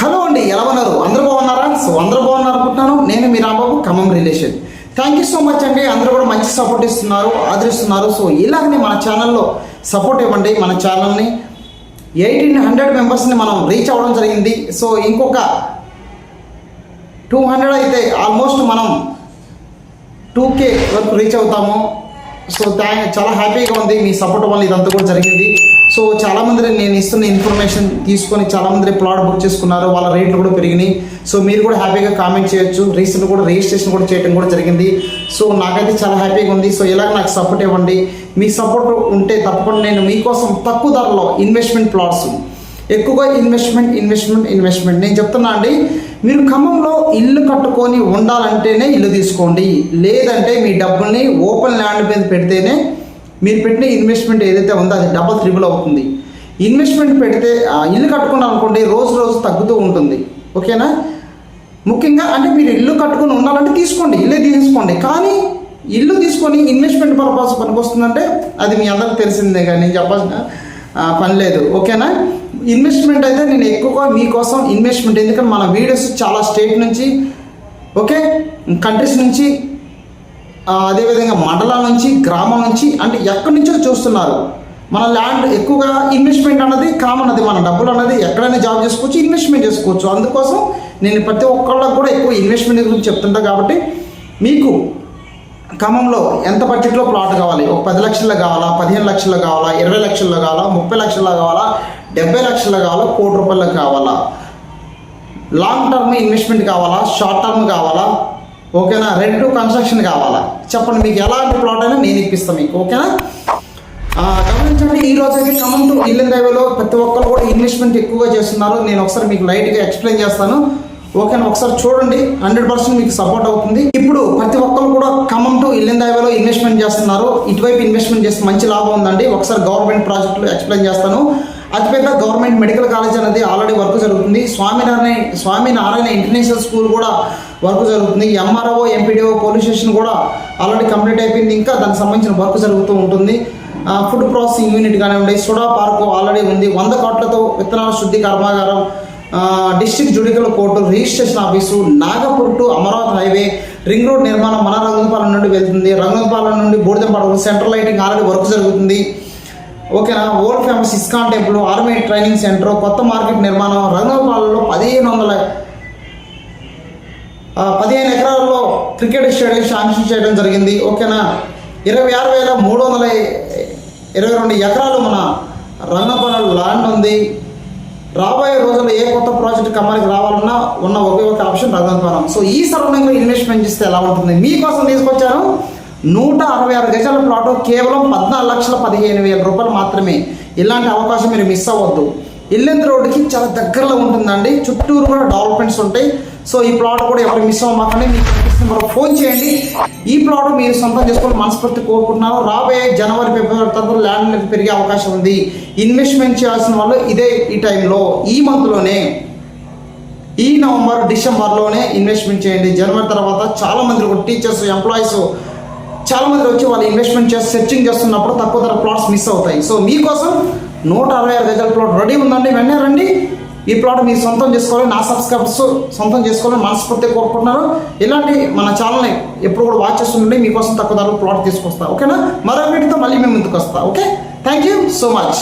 Hello అండి ఎలా ఉన్నారు? అందరూ బాగున్నారా? సో అందరూ బాగున్నారు అనుకుంటున్నాను. నేను మీ Rambabu Khammam relation. Thank you so much అండి. అందరూ కూడా మంచి సపోర్ట్ ఇస్తున్నారు ఆదరిస్తున్నారు. సో ఇలాగనే మన ఛానల్లో సపోర్ట్ ఇవ్వండి మన ఛానల్ని ఎయిటీన్ హండ్రెడ్ మెంబర్స్ని మనం రీచ్ అవ్వడం జరిగింది. సో ఇంకొక టూ హండ్రెడ్ అయితే ఆల్మోస్ట్ మనం టూ కే వరకు రీచ్ అవుతాము. సో థ్యాంక్ చాలా హ్యాపీగా ఉంది. మీ సపోర్ట్ వల్ల ఇదంతా కూడా జరిగింది. సో చాలామంది నేను ఇస్తున్న ఇన్ఫర్మేషన్ తీసుకొని చాలామంది ప్లాట్ బుక్ చేసుకున్నారు. వాళ్ళ రేట్లు కూడా పెరిగినాయి. సో మీరు కూడా హ్యాపీగా కామెంట్ చేయొచ్చు. రీసెంట్ కూడా రిజిస్ట్రేషన్ కూడా చేయడం కూడా జరిగింది. సో నాకైతే చాలా హ్యాపీగా ఉంది. సో ఇలాగ నాకు సపోర్ట్ ఇవ్వండి. మీ సపోర్ట్ ఉంటే తప్పకుండా నేను మీకోసం తక్కువ ధరలో ఇన్వెస్ట్మెంట్ ప్లాట్స్ ఎక్కువగా ఇన్వెస్ట్మెంట్ ఇన్వెస్ట్మెంట్ ఇన్వెస్ట్మెంట్ నేను చెప్తున్నా అండి మీరు ఖమ్మంలో ఇల్లు కట్టుకొని ఉండాలంటేనే ఇల్లు తీసుకోండి. లేదంటే మీ డబ్బుల్ని ఓపెన్ ల్యాండ్ మీద పెడితేనే మీరు పెట్టిన ఇన్వెస్ట్మెంట్ ఏదైతే ఉందో అది డబల్ త్రిబుల్ అవుతుంది. ఇన్వెస్ట్మెంట్ పెడితే ఆ ఇల్లు కట్టుకున్నాం అనుకోండి రోజు రోజు తగ్గుతూ ఉంటుంది. ఓకేనా? ముఖ్యంగా అంటే మీరు ఇల్లు కట్టుకొని ఉండాలంటే తీసుకోండి ఇల్లే తీసుకోండి. కానీ ఇల్లు తీసుకొని ఇన్వెస్ట్మెంట్ పర్పస్ పనికొస్తుందంటే అది మీ అందరికి తెలిసిందే కానీ నేను చెప్పాల్సిన పని లేదు. ఓకేనా? ఇన్వెస్ట్మెంట్ అయితే నేను ఎక్కువగా మీకోసం ఇన్వెస్ట్మెంట్ ఎందుకంటే మన వీడియోస్ చాలా స్టేట్ నుంచి ఓకే? కంట్రీస్ నుంచి అదేవిధంగా మండలాల నుంచి గ్రామం నుంచి అంటే ఎక్కడి నుంచో చూస్తున్నారు. మన ల్యాండ్ ఎక్కువగా ఇన్వెస్ట్మెంట్ అన్నది కామన్ అది మన డబ్బులు అన్నది ఎక్కడైనా జాబ్ చేసుకోవచ్చు ఇన్వెస్ట్మెంట్ చేసుకోవచ్చు. అందుకోసం నేను ప్రతి ఒక్కళ్ళకి కూడా ఎక్కువ ఇన్వెస్ట్మెంట్ గురించి చెప్తుంటా కాబట్టి మీకు ఖమ్మంలో ఎంత బడ్జెట్లో ప్లాట్ కావాలి? ఒక పది లక్షల్లో కావాలా? పదిహేను లక్షల్లో కావాలా? ఇరవై లక్షల్లో కావాలా? ముప్పై లక్షల్లో కావాలా? డెబ్బై లక్షల్లో కావాలా? కోటి రూపాయలకు కావాలా? లాంగ్ టర్మ్ ఇన్వెస్ట్మెంట్ కావాలా? షార్ట్ టర్మ్ కావాలా? ఓకేనా? రెండు కన్స్ట్రక్షన్ కావాలా? చెప్పండి మీకు ఎలాంటి ప్లాట్ అయినా నేను ఇప్పిస్తాను మీకు ఓకేనా? గమనించండి ఈ రోజు అయితే కమన్ టు ఇల్లు రైవేలో ప్రతి ఒక్కరు కూడా ఇన్వెస్ట్మెంట్ ఎక్కువగా చేస్తున్నారు. నేను ఒకసారి మీకు లైట్గా ఎక్స్ప్లెయిన్ చేస్తాను. ఓకేనా? ఒకసారి చూడండి హండ్రెడ్ పర్సెంట్ మీకు సపోర్ట్ అవుతుంది. ఇప్పుడు ప్రతి ఒక్కరు కూడా ఖమ్మం టు ఇల్లెన్ హైవేలో ఇన్వెస్ట్మెంట్ చేస్తున్నారు. ఇటువైపు ఇన్వెస్ట్మెంట్ చేస్తే మంచి లాభం ఉందండి. ఒకసారి గవర్నమెంట్ ప్రాజెక్టులు ఎక్స్ప్లెయిన్ చేస్తాను. అతిపెద్ద గవర్నమెంట్ మెడికల్ కాలేజ్ అనేది ఆల్రెడీ వర్క్ జరుగుతుంది. స్వామినారాయణ స్వామినారాయణ ఇంటర్నేషనల్ స్కూల్ కూడా వర్క్ జరుగుతుంది. ఎంఆర్ఓ ఎంపీడీఓ పోలీస్ స్టేషన్ కూడా ఆల్రెడీ కంప్లీట్ అయిపోయింది. ఇంకా దానికి సంబంధించిన వర్క్ జరుగుతూ ఉంటుంది. ఫుడ్ ప్రాసెసింగ్ యూనిట్ కానివ్వండి సుడా పార్క్ ఆల్రెడీ ఉంది. వంద కోట్లతో విత్తనాల శుద్ధి కర్మాగారం district district judicial court registration office Nagpur to Amaravati highway ring road నిర్మాణం మన రంగంపాలెం నుండి వెళ్తుంది. రంగంపాలెం నుండి Bodidampadu central lighting already work జరుగుతుంది. ఓకేనా? Old famous ISKCON temple army training centre కొత్త మార్కెట్ నిర్మాణం రంగపాలలో పదిహేను వందల పదిహేను ఎకరాల్లో క్రికెట్ స్టేడియం శాంక్షన్ చేయడం జరిగింది. ఓకేనా? ఇరవై ఆరు వేల మూడు వందల ఇరవై రెండు ఎకరాలు మన రంగపాల ల్యాండ్ ఉంది. రాబోయే రోజుల్లో ఏ కొత్త ప్రాజెక్ట్ కమ్మరికి రావాలన్నా ఉన్న ఒకే ఒక ఆప్షన్ రంగపాలం సో ఈ సరౌండింగ్లో ఇన్వెస్ట్మెంట్ చేస్తే ఎలా ఉంటుంది? మీకోసం తీసుకొచ్చాను నూట అరవై ఆరు గజాల ప్లాట్ కేవలం పద్నాలుగు లక్షల పదిహేను వేల రూపాయలు మాత్రమే. ఇలాంటి అవకాశం మీరు మిస్ అవ్వద్దు. ఇల్లెందు రోడ్డుకి చాలా దగ్గరలో ఉంటుందండి. చుట్టూరు కూడా డెవలప్మెంట్స్ ఉంటాయి. సో ఈ ప్లాట్ కూడా ఎవరు మిస్ అవ్వమాకండి. మీకు కనిపిస్తున్న నెంబర్ ఫోన్ చేయండి. ఈ ప్లాట్ మీరు సొంతం చేసుకొని మనస్ఫూర్తి కోరుకుంటున్నారు రాబోయే జనవరి ఫిబ్రవరి తర్వాత ల్యాండ్ పెరిగే అవకాశం ఉంది. ఇన్వెస్ట్మెంట్ చేయాల్సిన వాళ్ళు ఇదే ఈ టైంలో ఈ మంత్లోనే ఈ నవంబర్ డిసెంబర్లోనే ఇన్వెస్ట్మెంట్ చేయండి. జనవరి తర్వాత చాలా మంది టీచర్స్ ఎంప్లాయీస్ చాలా మంది వచ్చి వాళ్ళు ఇన్వెస్ట్మెంట్ చేసి సెర్చింగ్ చేస్తున్నప్పుడు తక్కువ ధర ప్లాట్స్ మిస్ అవుతాయి. సో మీకోసం నూట అరవై ఆరు గజాల ప్లాట్ రెడీ ఉందండి. వెంటనే రండి. ఈ ప్లాట్ మీరు సొంతం చేసుకోవాలి. నా సబ్స్క్రైబర్స్ సొంతం చేసుకోవాలని మనస్ఫూర్తి కోరుకుంటున్నారు. ఇలాంటి మన ఛానల్ని ఎప్పుడు కూడా వాచ్ చేస్తుండే మీకోసం తక్కువ ధరలో ప్లాట్ తీసుకొస్తా. ఓకేనా మరో వీటితో మళ్ళీ మేము ముందుకు వస్తా. Okay thank you so much